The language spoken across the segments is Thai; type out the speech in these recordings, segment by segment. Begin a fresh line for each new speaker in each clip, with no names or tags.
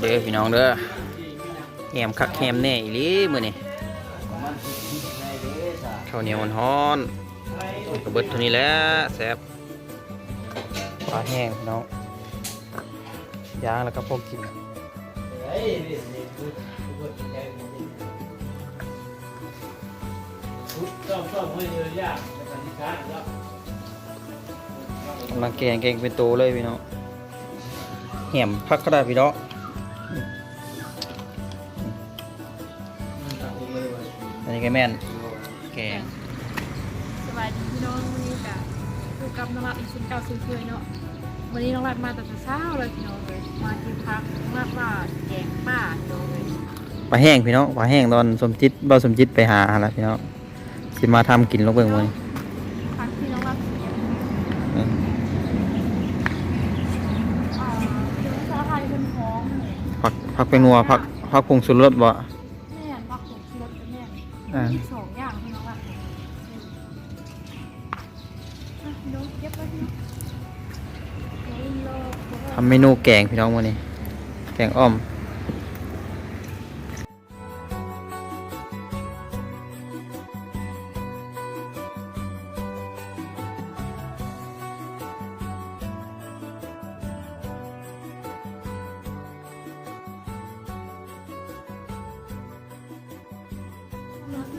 เด้อพี่น้องเด้อแหมคักแหมแน่อีหลีมื้อนี้ข้าวเหนียวฮ้อนๆกระเบิดเท่านี้แหละแซ่บปลาแห้งพี่น้องย่างแล้วก็พวกกินกำลังแกงแกงเป็นตัวเลยพี่น้อง แหมพักก็ได้พี่น้องอันนี้ก็แม่นแกง
สบายดีพี่น้องวันนี้กับคือกับน้องรัดอีกเช่นเก่าเช่นเคยเนาะวันนี้น้องรัดมาแต่เช้าเลยพี่น้องเลยมาที่พักน้องรัดว่าแกงป่าพี่น้องเลย
ปลาแห้งพี่น้องปลาแห้งตอนสมจิตบ่สมจิตไปหาหาแล้วพี่น้องสิมาทำกินลงเบิ่งมื้อนี้
พักที่น้องรัดเสีย
อืม
อ่าเดี๋ยวสาไทยเป็นท้องเลย
ผักผักเป็นนัวผักผักผงสุรสบ่
แม่นพักผงชูรสกับแม่
อ่า
มีสองอย่างพี่น้องรัดอะพี่น้องเก็บไว้พี่น้องเดี๋ยวรอ
ทำเมนูแกงพี่น้องมื้อนี้ แกงอ้อม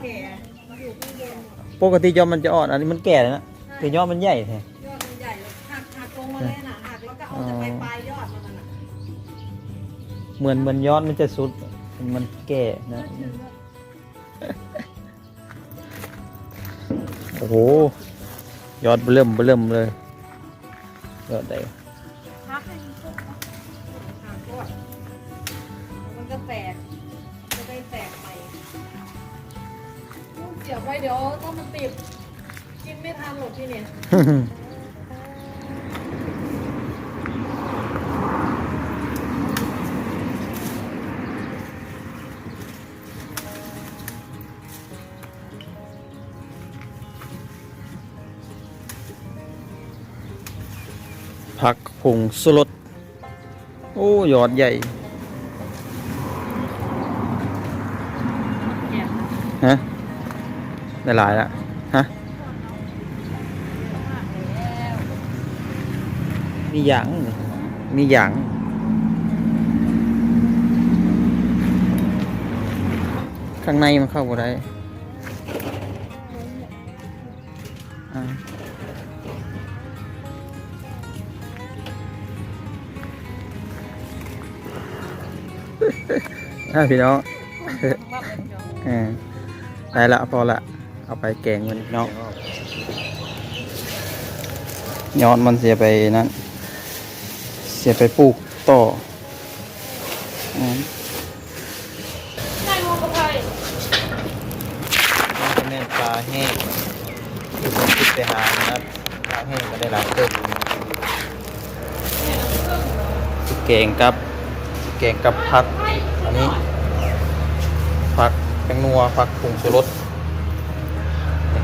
แก่มาอยู่ข้างบน
ปกติยอมมันจะอ่อน อันนี้มันแก่แล้วนะแต่ยอดมันใหญ่แท้
ยอดมันใหญ่เลยหักหักลงมาเลยน่ะหักแล้วก็เอาจะไปปลายยอดมันน่ะ
เหมือนเหมือนยอดมันจะสุด มันแก่นะ โอ้โห ยอดเริ่มเริ่มเลย ยอดใด
พักให้มันสุกเนาะ
หักยอดมันก็แตก
เดี๋ยวไว้เดี๋ยวต้องมันติด
กินไม่ทันหรอกที่เนี่ย
ผักผงสุรสโอ้ยอดใหญ่
แก่
ฮะ ได้หลายละฮะมีหยังมีหยังข้างในมันเข้าบ่ได้อ่าอ่าพี่น้องเออได้ละพอละ เอาไปแกงมันพี่น้องยอดมันเสียไปนั้นเสียไปปลูกต่ออืม
นายมองกระไพ
แม่นปลาแห้งที่ผมคิดไปหานะครับปลาแห้งก็ได้หลายเติมสิแกงกับสิแกงกับผักอันนี้ผักแตงนัวผักผงชูรสแล้ว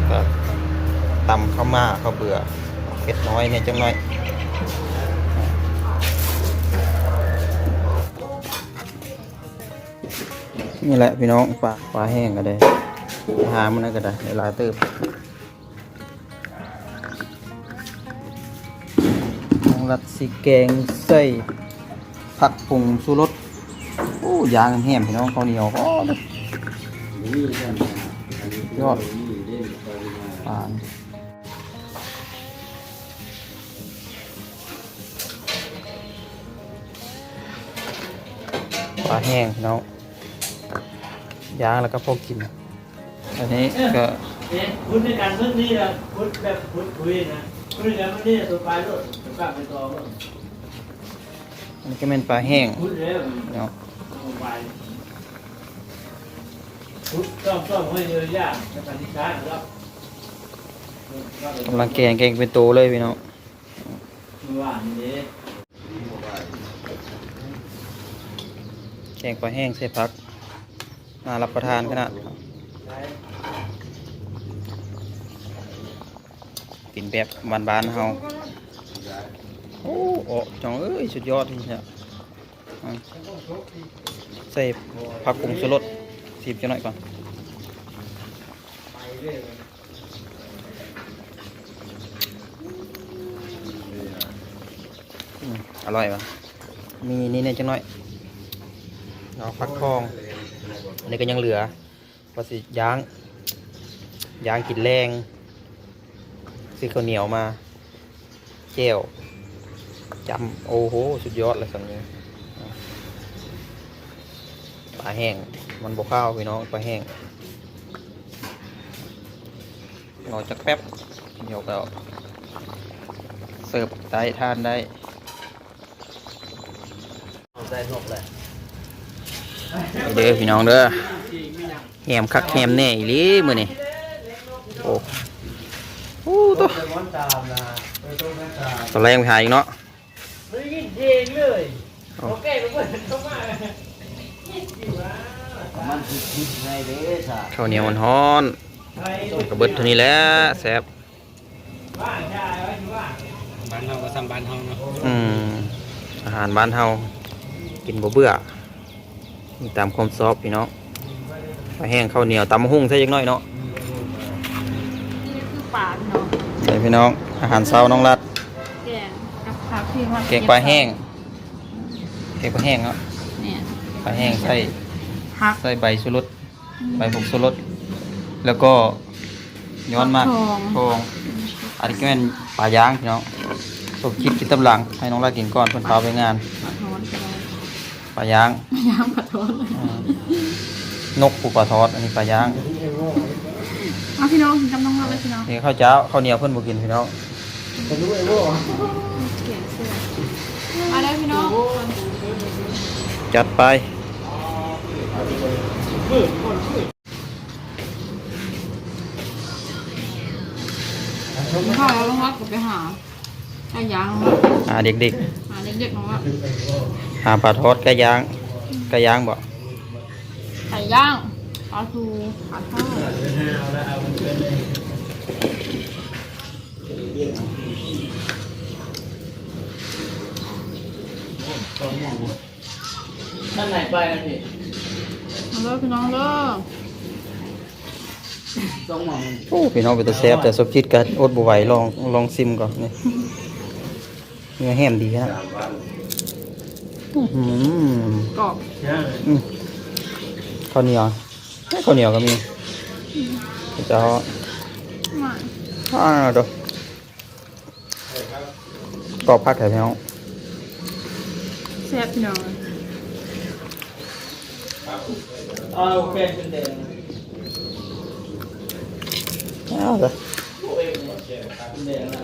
ก็ตำข้าวมาข้าวเบื่อเผ็ดน้อยเนี่ยจังน่อยนี่แหละพี่น้องปลาปลาแห้งก็ได้หามันนะก็ได้ในหลายเติมน้องรัดสีแกงใส่ผักผงชูรสโอ้ยางแห้มพี่น้องข้าวเหนียวก็ยอด ปลาปลาแห้งพี่น้องย่างแล้วก็พวกกิน อันนี้ก็
เนี่ยพุทธในการพุทธนี่ละพุทธแบบพุทธคุยนะพุทธในการพุทธนี่ตัวปลายรถตัวกลับไปต่อรถ
อันนี้ก็เป็นปลาแห้ง
พุทธแล้ว
เนาะ
ตัวปลายพุทธซ่อมซ่อมให้เยอะยากจะปฏิการแล้ว
กำลังแกงแกงเป็นโตเลยพี่น้อง
มือว่านี่
แกงปลาแห้งใส่ผักน่ารับประทานขนาดกินแบบบานๆเฮาโอ้โอ้จองเอ้ยสุดยอดนี่เนี่ยอะใส่ผักผงชูรสสีบจะหน่อยก่อน
ไปเรื่ อย
อืมอร่อยปะมีนี่เนี่ยจังหน่อยเอาฟักทองอันนี้ก็ยังเหลือว่าสิย่างย่างกินแรงซื้อข้าวเหนียวมาเจวจำโอ้โห สุดยอดเลยสันนี้ปลาแห้ง มันบกข้าวพี่น้องปลาแห้งรอจักแป๊บเดี๋ยวก็เสิร์ฟได้ทานได้
เอา ได้ทบเลย
เด้อพี่น้องเด้อแหมคักแหมแน่อีหลีมื้อนี้โอ้โอ้ตัว
จะม้อนตามนะไปต้มแม่ตาม
ตอนแรกไปหาอีกเนาะ
ไม่ได้ยินเพลงเลยโอเคมันเปิดเข้ามามันคือคิดไงเด้อจ้ะ
ข้าวเหนียวมันฮ้อนต้มกระเบิดเท่านี้แหล้วแซ่บ
บ้านชายไว้ที่ว่า
บ้านเฮาก็ซ้ำบ้านเฮาเนาะ
อืมอาหารบ้านเฮา กินบ่เบื่อมีตามความชอบพี่น้องปลาแห้งข้าวเหนียวตำมะหุ่งใส่จักหน่อยเนาะ
นี่คือปลาเนาะ
ใส่พี่น้องอาหารเช้าน้องรัด
แกงกับผักที่ว่า
แกงปลาแห้งแกงปลาแห้งเนาะ
เนี่ย
ปลาแห้งใส่
ผัก
ใส่ใบชูรสใบผงชูรสแล้วก็ย้อนมาก
ทอง
ทองอันนี้ก็เป็นปลาย่างพี่น้องสมคิดกินตำหลังให้น้องรัดกินก่อนเพิ่นพาไปงาน
ปลาทอดไปเลย
ปลาย่าง
ย่างปลาทอด
อืมนกปูปลาทอด อันนี้ปลาย่าง
เอาพี่น้องกินกับน้องเราเลยพี่น้อง
นี่ข้าวเจ้าข้าวเหนียวเพิ่นบ่กินพี่น้อง
จะรู้ไอ้โว้
เขียนเสื้อมาได้พี่น้อง
จัดไป
ข้าวลงวัดก็ไปหาไก่ย่างลงวัด
หาเด็ก
หาเด็กๆลงวัด
ๆ หาปลาทอดไก่ย่างไก่ย่างบ่
ไก่ย่างปลาทูปลาทอด
ท่านไหนไปนะพี่
มาเลยพี่น้องเด้อ
สองหม่อง
โอ้พี่น้องเป็นตาแซ่บแต่สมคิดก็อดบ่ไหวลองลองซิมก่อนนี่เนื้อแห้มดีฮะ อื้อหือ
กรอบ
ย่าง
อืมข้าวเหนียวให้ข้าวเหนียวก็มีจะเอา
มา
อ่าดูกรอบพักแถวนี้
แซ่บพี่น้อง
เอาแกงเป็นแดง
เอาเลย
เป็นแดงนะ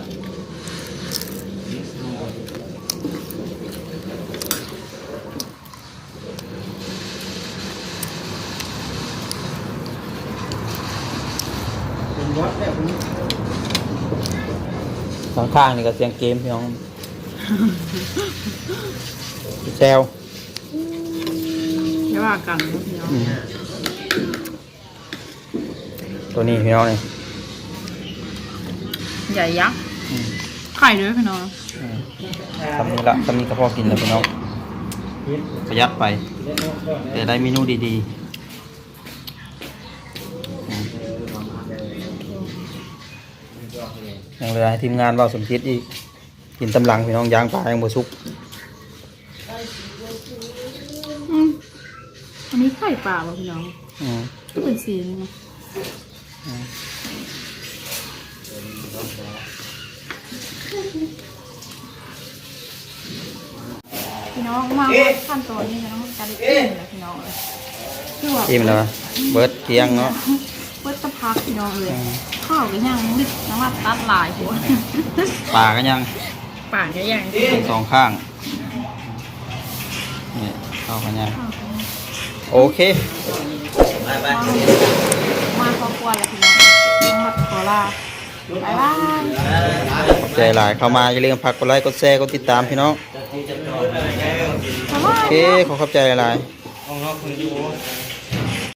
เป็นวัดแบบนี้
ข้างๆนี่ก็เสียงเกมพี่น้องแซว
อย่าว่ากันนะพี่น้อง
อืมตัวนี้พี่น้องนี่
ใหญ่ยักษ์
อืม
ไข่ด้วยพี่น้อง
อืมทำนี้ละทำนี้ก็พอกินแล้วพี่น้องประหยัดไป แต่ได้เมนูดีๆ ยังเหลือให้ทีมงานเว่าสมคิดอีก กินตำลังพี่น้องย่างปลายังบ่สุก
อืมอันนี้ไข่ปลาป่ะพี่น้อง
อืม
ก็เป็นสีนี่ไงพี่น้องมาขั้นตอนนี้นะน้องการอิ่มนะพี่น้องเลยคือว่า
อิ่มแล้ววะเบิดเที่ยงเนาะ
เปิดตะ พักพี่น้องเลยข้าวก็ยังนึกน้ำมันตัดหลายหัว
ปลาก็ยัง
ป่านก็ยัง
ทั้งสองข้างนี่เข้ากันยังโอเค
ไปไป
มาครอบครัวแล้วพี่น้องยังมัดขอลาบ๊ายบาย
ใจหลายเข้ามาอย่าลืมพักกดไลค์กดแชร์กดติดตามพี่น้อง
บ๊ายบา
โอยเคขอขอบใจหลาย
ของเฮาคืออยู่
ๆ